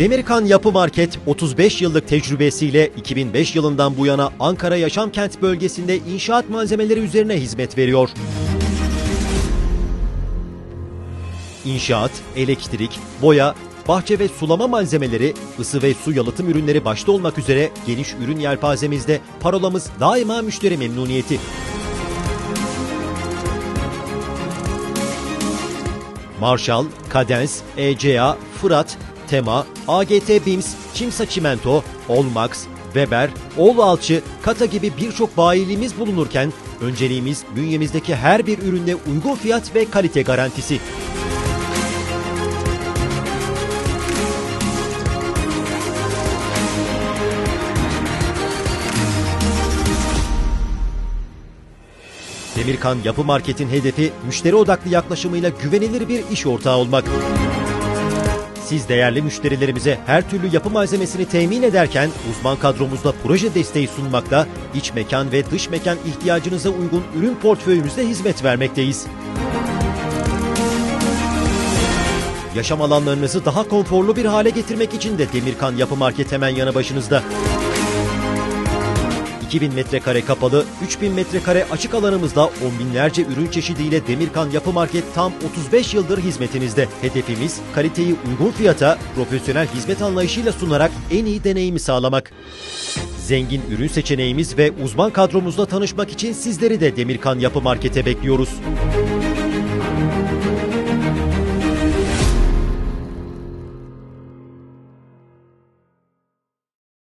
Demirkan Yapı Market 35 yıllık tecrübesiyle 2005 yılından bu yana Ankara Yaşamkent bölgesinde inşaat malzemeleri üzerine hizmet veriyor. İnşaat, elektrik, boya, bahçe ve sulama malzemeleri, ısı ve su yalıtım ürünleri başta olmak üzere geniş ürün yelpazemizde parolamız daima müşteri memnuniyeti. Marshall, Kadens, ECA, Fırat, Tema, AGT Bims, Çimsa Çimento, Olmax, Weber, Oğlu Alçı, Kata gibi birçok bayiliğimiz bulunurken önceliğimiz bünyemizdeki her bir üründe uygun fiyat ve kalite garantisi. Demirkan Yapı Market'in hedefi müşteri odaklı yaklaşımıyla güvenilir bir iş ortağı olmak. Siz değerli müşterilerimize her türlü yapı malzemesini temin ederken uzman kadromuzda proje desteği sunmakta, iç mekan ve dış mekan ihtiyacınıza uygun ürün portföyümüzde hizmet vermekteyiz. Yaşam alanlarınızı daha konforlu bir hale getirmek için de Demirkan Yapı Market hemen yanı başınızda. 2000 metrekare kapalı, 3000 metrekare açık alanımızda on binlerce ürün çeşidiyle Demirkan Yapı Market tam 35 yıldır hizmetinizde. Hedefimiz kaliteyi uygun fiyata, profesyonel hizmet anlayışıyla sunarak en iyi deneyimi sağlamak. Zengin ürün seçeneğimiz ve uzman kadromuzla tanışmak için sizleri de Demirkan Yapı Market'e bekliyoruz.